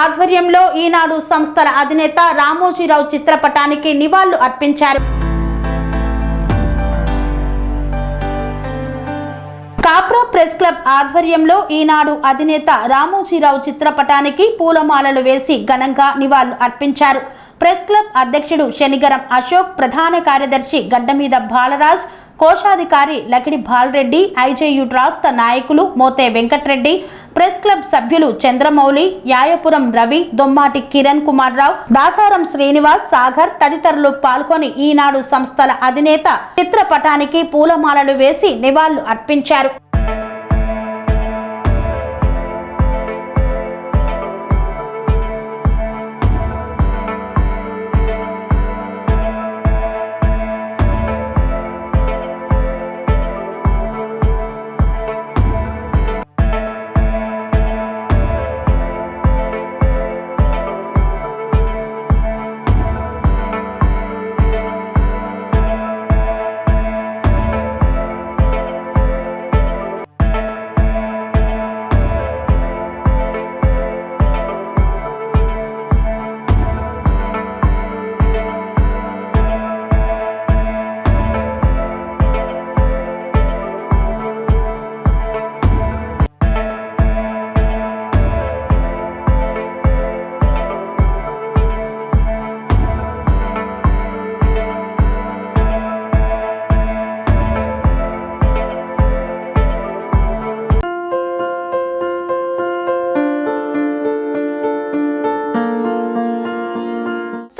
ఆధ్వర్యంలో ఈనాడు సంస్థల అధినేత రామోజీరావు చిత్రపటానికి నివాళులు అర్పించారు. కాప్రా ప్రెస్ క్లబ్ ఆధ్వర్యంలో ఈనాడు అధినేత రామోజీరావు చిత్రపటానికి పూలమాలలు వేసి ఘనంగా నివాళులు అర్పించారు. ప్రెస్ క్లబ్ అధ్యక్షుడు శనిగరం అశోక్ ప్రధాన కార్యదర్శి గడ్డమీద బాలరాజ్ కోశాధికారి లకిడి బాలరెడ్డి ఐజేయు రాష్ట్ర నాయకులు మోతే వెంకట్రెడ్డి ప్రెస్ క్లబ్ సభ్యులు చంద్రమౌళి యాయపురం రవి దొమ్మాటి కిరణ్ కుమార్ రావు దాసారం శ్రీనివాస్ సాగర్ తదితరులు పాల్గొని ఈనాడు సంస్థల అధినేత చిత్రపటానికి పూలమాలలు వేసి నివాళులు అర్పించారు.